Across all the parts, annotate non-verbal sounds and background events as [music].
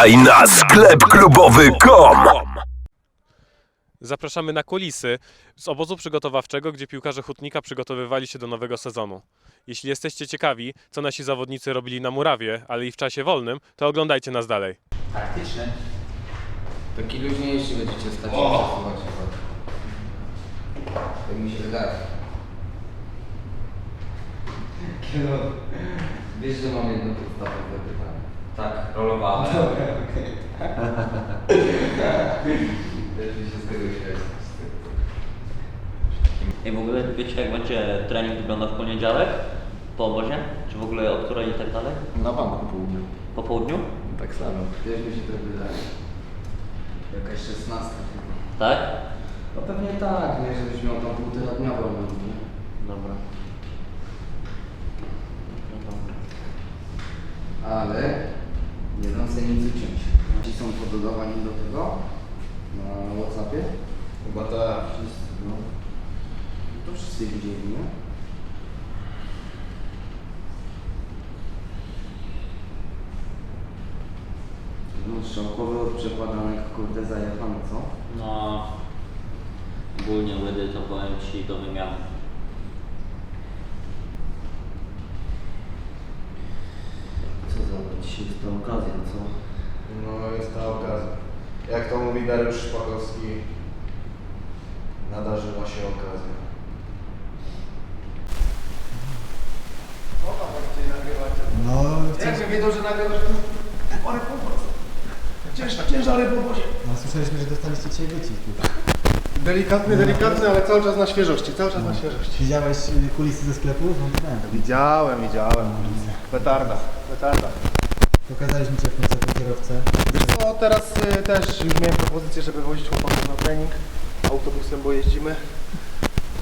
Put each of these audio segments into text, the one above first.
Wbijaj na sklep klubowy.com. Zapraszamy na kulisy z obozu przygotowawczego, gdzie piłkarze Hutnika przygotowywali się do nowego sezonu. Jeśli jesteście ciekawi, co nasi zawodnicy robili na murawie, ale i w czasie wolnym, to oglądajcie nas dalej. Taktyczny. Taki luźniejszy będziecie stać przesuwać chyba. Tak mi się wydaje. Wiesz, że mam jedno podstawowe pytanie. Tak, rolowane. [laughs] Też mi się z tego śmiać. I w ogóle wiecie jak będzie trening wygląda w poniedziałek? Po obozie? Czy w ogóle od której i tak dalej? Na banku południu. Po południu? Tak samo. Też mi się tak wydaje. Jakaś szesnastka chyba. Tak? No pewnie tak, nie? Żebyś miał tam półtora dnia wolnego, nie? Dobra. No dobra. Ale nie sobie nic uciąć. Ci są pododawani do tego na Whatsappie? Chyba tak. Wszyscy, no. To wszyscy widzieli, nie? No strzałkowy od przekładanek, kurde, zajechany, co? No. Ogólnie łydy to powiem Ci do wymiany. Co za dzisiaj jest ta okazja, co? No jest ta okazja. Jak to mówi Dariusz Szpakowski, nadarzyła się okazja. No, Jak wiedzą, że nagrywasz ale po Ciężar, ciężary po wozie. no słyszeliśmy, że dostaliście dzisiaj wycisk. Delikatny, delikatny, ale cały czas na świeżości, cały czas na świeżości. Widziałeś y, kulisy ze sklepu? No, widziałem. Widziałem, widziałem. Petarda, petarda. Pokazaliśmy Cię w końcu kierowcę. Wiesz co, teraz y, też już miałem propozycję, żeby wozić chłopaków na trening. Autobusem, bo jeździmy.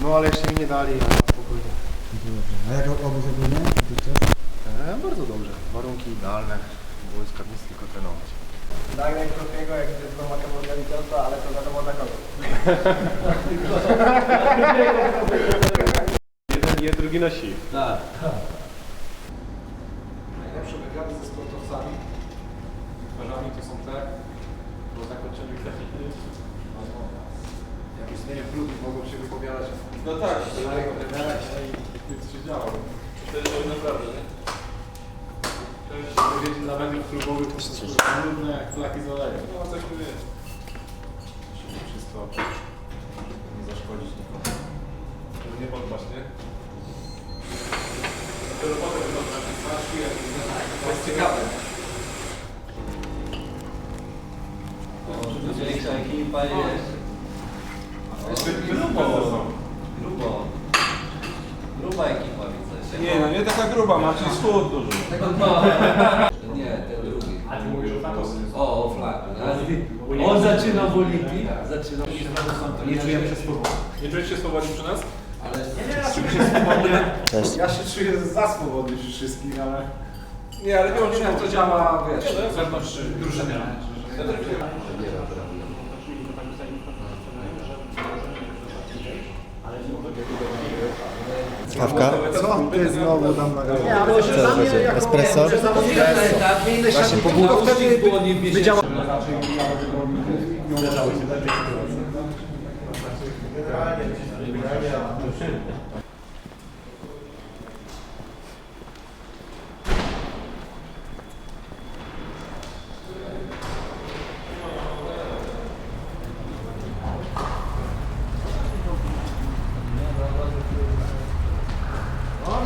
No ale jeszcze mi nie dali, ale na spokojnie. Dobrze. A jak obóz ogólnie? Dotychczas? E, bardzo dobrze, warunki idealne. Było jest tylko trenować. Daj najkrótkiego, jak jest doma organizacja, ale to wiadomo dla kogo. [laughs] Jeden je, drugi nosi. Najlepsze wywiady ze sportowcami, twarzami to są te po zakończeniu techniki. Jak istnieje kluby, mogą się wypowiadać. No tak, starego trenera i nic się działo. Wtedy to naprawdę, nie? Też wypowiedzi dla mediów klubowych to są trudne jak flaki z olejem. No coś tu jest. Musimy wszystko nie zaszkodzić nikomu. Żeby nie podpaść, nie? Dopiero potem będą na chwilę. To jest ciekawe. Większa ekipa jest. Grubo. Grubo. Gruba ekipa widzę. Nie, no nie taka gruba, macie schód duży. [laughs] Nie, ten drugi. A ty mówisz o tato. O, o flag. On zaczyna w Olimpii. Zaczyna. Nie czujemy się swobodni. Nie czujesz się swobodni przy nas? Ale Nie, ja czuję się swobodnie. Ja się czuję za swobodny przy wszystkich, ale... Nie, ale nie wiem, jak to działa, wiesz, wewnątrz drużyny. Kawka? Co? Ty znowu dam na Co będzie? Espresso? Właśnie po wtedy wydziała. O,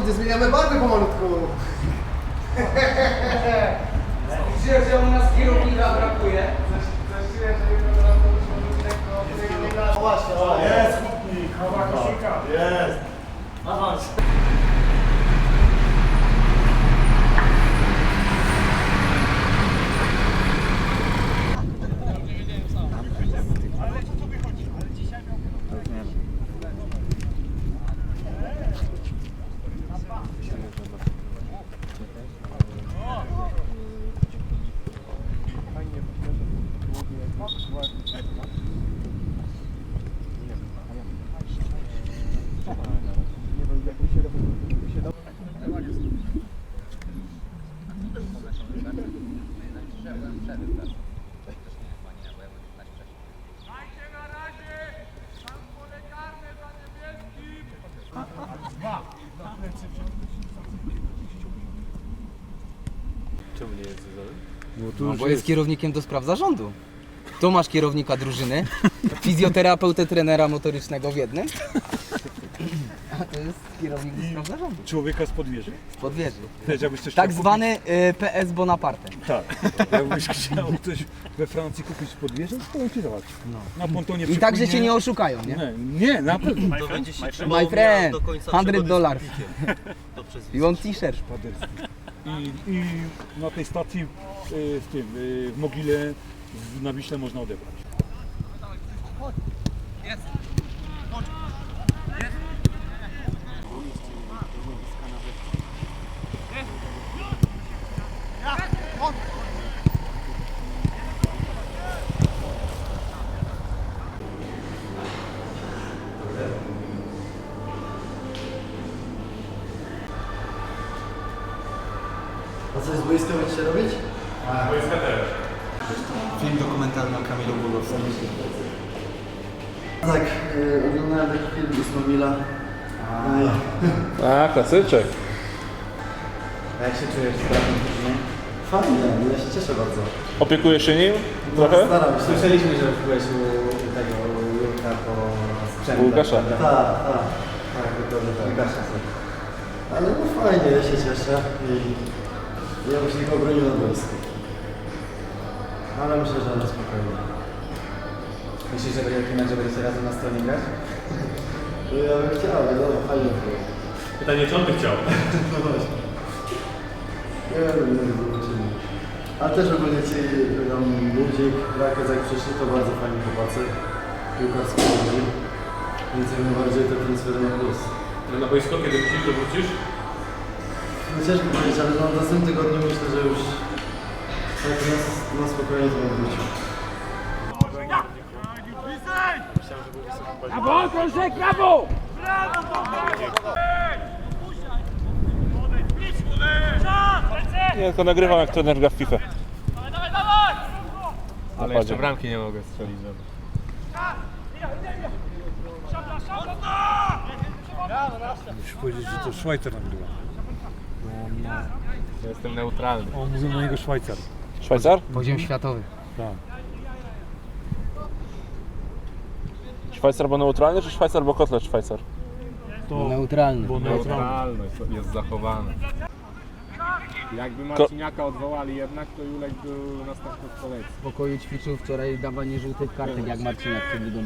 widzę, zmieniamy barwy pomalutku. [laughs] Gdzie, że u nas kierownika brakuje? Jest chłopnik, chowa koszulka. Jest. Awans. Zezony? No, bo jest kierownikiem do spraw zarządu. Tu masz kierownika drużyny, fizjoterapeutę, trenera motorycznego w jednym. A to jest kierownik do spraw zarządu. Człowieka z podwieży. Pod wieży. Wiesz, jakbyś coś Tak chciał zwany y, PS Bonaparte. kupić- Tak. Jakbyś chciał coś we Francji kupić z podwieży, to ci zobacz. Na pontonie I tak, że cię nie oszukają, nie? Nie, nie, na pewno. My friend, 100 dolarów. You want t-shirt? Paderski. I, I na tej stacji y, w tym, y, w Mogile na Wiśle można odebrać. A co z boiska będziecie robić? Ismamila. A, klasyczek. A jak się czujesz z bratem później? Fajnie, ja się cieszę bardzo. Opiekujesz się nim trochę? Staram się. Słyszeliśmy, że byłeś u tego Jurka po sprzętach. U Łukasza. prawda? Tak, tak. Tak, dokładnie tak. Łukasza, tak. Ale no fajnie, ja się cieszę i ja bym się ich obronił na boisku. Ale myślę, że na spokojnie. Myślisz, że będzie taki mecz, że będziecie razem na stronie grać? No ja bym chciał, ale no fajnie było. Pytanie, czy on by chciał? No właśnie. Nie wiem, nie wiem, zobaczymy. A też ogólnie ci tam Budzik, Rakec jak przyszli, to bardzo fajni chłopacy. Piłkarsko ludzi. Więc jak najbardziej te transfery na plus. Na boisko, kiedy wrócisz, to wrócisz? No ciężko powiedzieć, ale no, w następnym tygodniu myślę, że już tak na, na spokojnie to mam wrócić. Nie, tylko nagrywam jak trener gra w FIFA. Ale jeszcze bramki nie mogę strzelić. Musisz powiedzieć, że to Szwajcar nagrywa. Ja jestem neutralny. On mówił na niego Szwajcar. Szwajcar? Poziom światowy. Tak. Szwajcar bo neutralny, czy Szwajcar bo kotlet Szwajcar? To, Neutralny. bo neutralny. Neutralność jest zachowana. Jakby Marciniaka odwołali jednak, to Julek był następny w kolejce. W pokoju ćwiczył wczoraj dawanie żółtych kartek, jak Marcinek przed ligą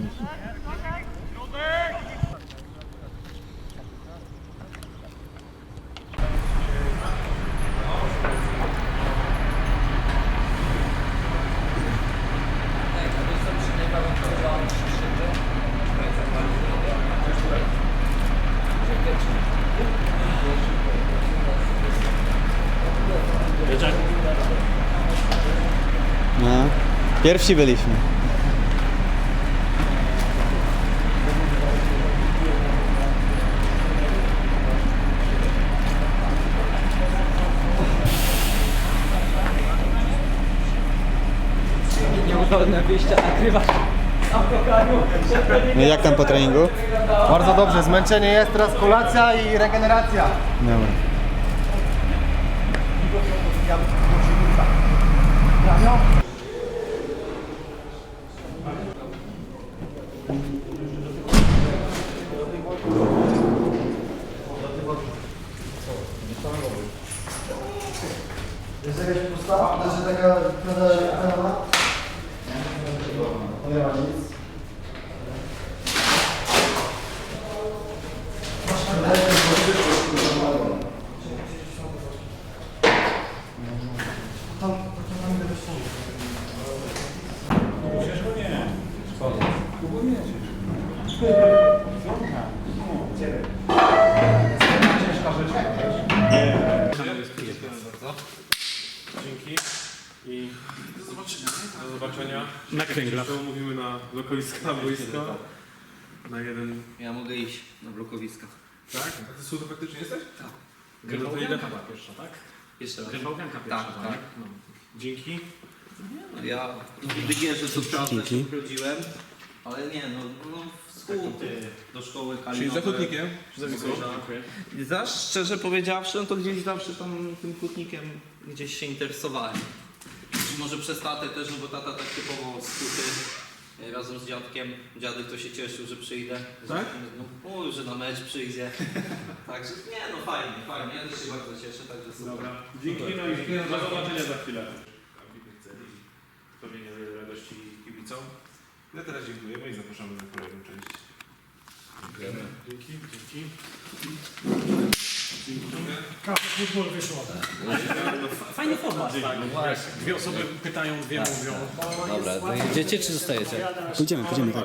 Pierwsi byliśmy. Nieudolne wyjścia nagrywasz. No i jak tam po treningu? Bardzo dobrze, zmęczenie jest, teraz kolacja i regeneracja. Dobra. Jest jakaś pusta? Znaczy taka kanała? Nie ma nic. Dzięki i do zobaczenia. Do zobaczenia. Na kręglach. Mówimy na blokowisko, na boisko. Na jeden... Ja mogę iść na blokowisko. Tak? A ty sudo faktycznie jesteś? Tak. No to ile chyba pierwsza, tak? Jeszcze raz. Grybałkanka pierwsza, Tak, tak? No. Dzięki. Ja widzę, że to się urodziłem. Ale nie, no, no do szkoły Kalinowe. Czyli za hutnikiem? Za Wisłą? I za szczerze powiedziawszy, no to gdzieś zawsze tam tym hutnikiem gdzieś się interesowałem. I może przez tatę też, no bo tata tak typowo skuty e, razem z dziadkiem. Dziadek to się cieszył, że przyjdę. Tak? No mówił, że na mecz przyjdzie. [laughs] Także nie no fajnie, fajnie. Ja też się bardzo cieszę, także super. Dobra. Dzięki, no i do zobaczenia za chwilę. Ambitnych celi, spełnienie radości kibicom. Ja teraz dziękujemy i zapraszamy na kolejną część. Dziękujemy. Dzięki, dzięki. Fajny format. Dwie osoby pytają, dwie mówią. Dobra, to jedziecie czy zostajecie? Pójdziemy, pójdziemy, tak.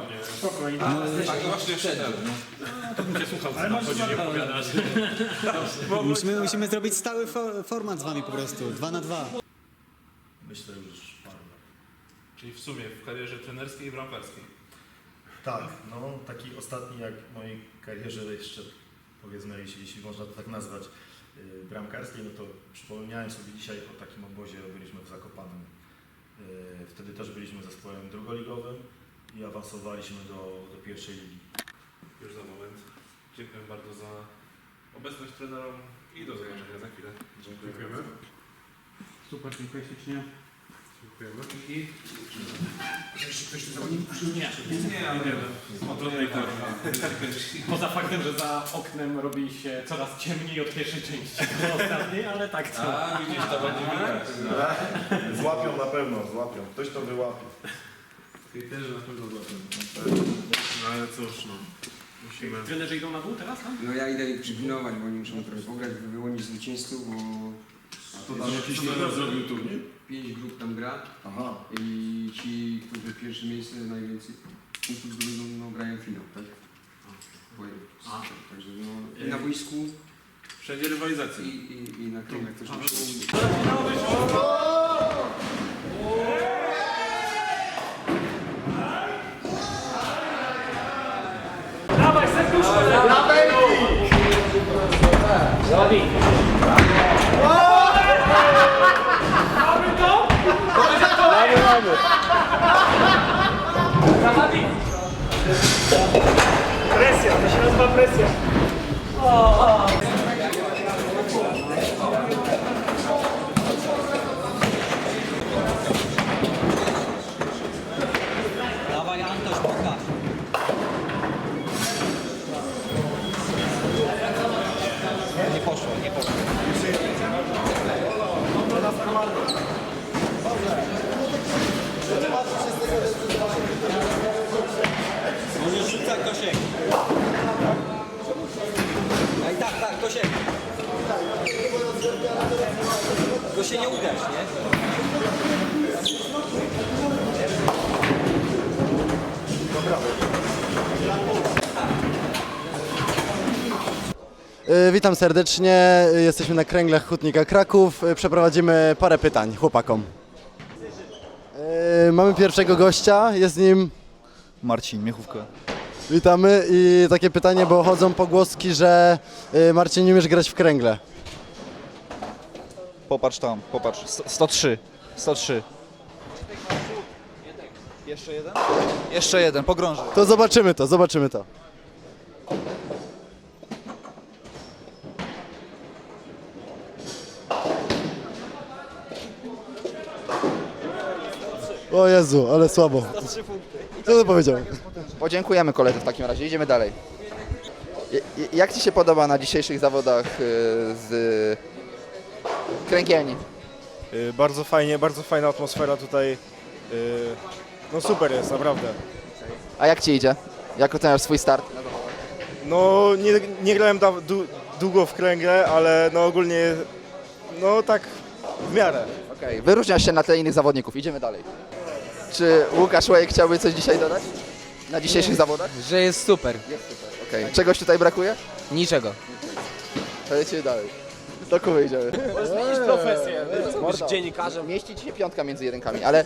Tak, właśnie jeszcze ten. To bym cię słuchał, co chodzi, nie opowiadać. Musimy, musimy zrobić stały fo- format z wami po prostu, dwa na dwa. Myślę lat. Czyli w sumie w karierze trenerskiej i bramkarskiej. Tak, no taki ostatni jak w mojej karierze jeszcze powiedzmy, jeśli, jeśli można to tak nazwać, yy, bramkarskiej, no to przypomniałem sobie dzisiaj o takim obozie, byliśmy w Zakopanem. Yy, wtedy też byliśmy zespołem drugoligowym i awansowaliśmy do, do pierwszej ligi. Już za moment. Dziękuję bardzo za obecność trenerom i do zobaczenia za chwilę. Dziękujemy. Super, dziękuję ślicznie. Dziękujemy. I... Jeszcze ktoś tu? Nie. Nie, ale nie. O trudnej [laughs] Poza faktem, że za oknem robi się coraz ciemniej od pierwszej części [laughs] do ostatniej, ale tak co. A, widzisz, to będzie widać. Złapią na pewno, złapią. Ktoś to wyłapie. Hejterzy na pewno złapią. No ale cóż, no. Musimy... Trenerzy idą na dół teraz, tak? No ja idę ich przypilnować, bo oni muszą trochę pograć, wyłonić zwycięzców, bo To tam jakiś trener zrobił turniej? pięć grup tam gra Aha. i ci, którzy pierwsze miejsce najwięcej punktów zdobędą, no grają finał, tak? A. Także no i na boisku Wszędzie rywalizacja. i, i, i na kręgach też muszą... Presja, to się nazywa presja. Dawaj Antoś, pokaż. Nie poszło, nie poszło. Możesz rzucać Tosiek. Tak, tak, Tosiek. Tylko się nie uderz, nie? E, Witam serdecznie. Jesteśmy na kręglach Hutnika Kraków. E, Przeprowadzimy parę pytań chłopakom. E, Mamy pierwszego gościa, jest nim Marcin, Miechówka. Witamy i takie pytanie, bo chodzą pogłoski, że e, Marcin nie umiesz grać w kręgle. Popatrz tam, popatrz. 103. 103. Jeszcze jeden? Jeszcze jeden, pogrążę. To zobaczymy to, zobaczymy to. O Jezu, ale słabo. Co to powiedział? Podziękujemy koledze w takim razie, idziemy dalej. Jak Ci się podoba na dzisiejszych zawodach y, z kręgielni? Y, Bardzo fajnie, bardzo fajna atmosfera tutaj. Y, No super jest, naprawdę. A jak Ci idzie? Jak oceniasz swój start? No nie, nie grałem da, du, długo w kręgle, ale no ogólnie no tak w miarę. Okej, wyróżniasz się na tle innych zawodników, idziemy dalej. Czy Łukasz Łajek chciałby coś dzisiaj dodać? Na dzisiejszych zawodach? Że jest super. Jest super. Okej, czegoś tutaj brakuje? Niczego. To lecimy dalej. Do Kuby idziemy. Zmienisz profesję. Mordo. dziennikarzem. Mieści Ci się piątka między jedynkami, ale...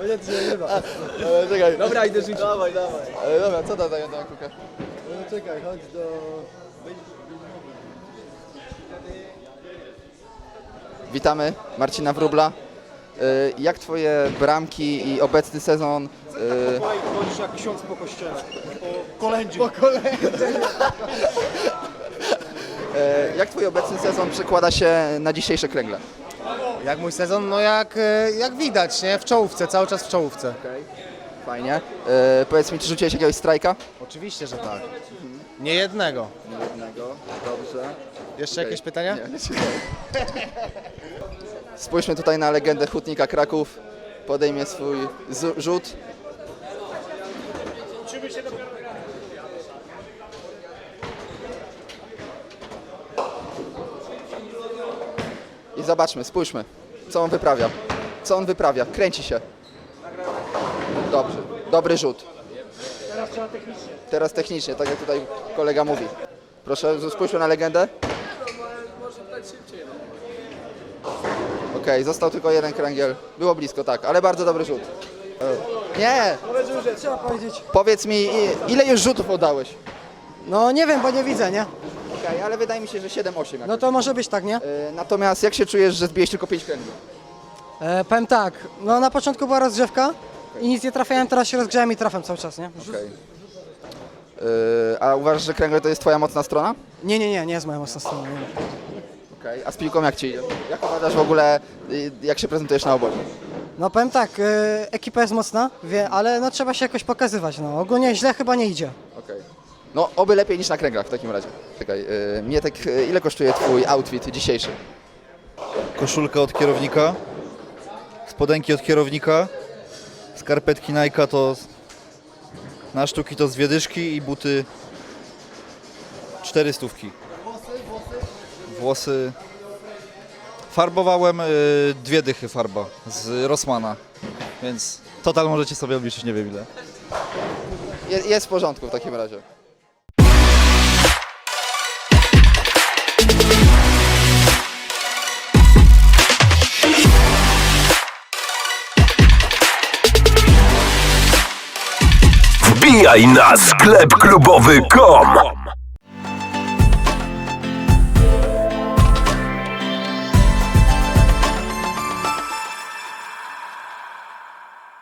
Ale [laughs] czekaj. Dobra, idę rzucić. Dawaj, dawaj. Ale dobra, co dodaję do Łukasz? Czekaj, chodź do... Witamy Marcina Wróbla. Y, Jak twoje bramki i obecny sezon? y, Chodzisz jak ksiądz po kościele. Po kolędzie. Po kolędzie. y, Jak twój obecny sezon przekłada się na dzisiejsze kręgle? Jak mój sezon? No jak, e, jak widać, nie? W czołówce, cały czas w czołówce. Fajnie. Y, Powiedz mi, czy rzuciłeś jakiegoś strajka? Oczywiście, że tak. Nie jednego. Jednego, dobrze. Jeszcze Okej. jakieś pytania? Nie, [laughs] nie Spójrzmy tutaj na legendę Hutnika Kraków. Podejmie swój zu- rzut. I zobaczmy, spójrzmy, co on wyprawia. Co on wyprawia? Kręci się. Dobrze, dobry rzut. Teraz trzeba technicznie. Teraz technicznie, tak jak tutaj kolega mówi. Proszę, spójrzmy na legendę. Okej, został tylko jeden kręgiel. Było blisko, tak, ale bardzo dobry rzut. Nie! Trzeba powiedzieć. Powiedz mi, i- ile już rzutów oddałeś? No nie wiem, bo nie widzę, nie? Okej, ale wydaje mi się, że 7-8. No to może być tak, nie? E, Natomiast jak się czujesz, że zbiłeś tylko 5 kręgli? E, powiem tak, no na początku była rozgrzewka i nic nie trafiałem, teraz się rozgrzałem i trafiam cały czas, nie? Okej. E, A uważasz, że kręgle to jest twoja mocna strona? Nie, nie, nie, nie jest moja mocna strona. Nie. Okej. A z piłką jak ci idzie? Jak uważasz w ogóle, y, jak się prezentujesz na obozie? No powiem tak, e, ekipa jest mocna, wie, ale no trzeba się jakoś pokazywać, no ogólnie źle chyba nie idzie. Okej. No, oby lepiej niż na kręglach w takim razie. Czekaj, yy, Mietek, y, ile kosztuje twój outfit dzisiejszy? Koszulka od kierownika, spodenki od kierownika, skarpetki Nike to z- na sztuki to z dwie dyszki i buty cztery stówki. Włosy... Farbowałem y, dwie dychy farba z Rossmana, więc total możecie sobie obliczyć nie wiem ile. Je, jest w porządku w takim razie. Wbijaj na sklep klubowy.com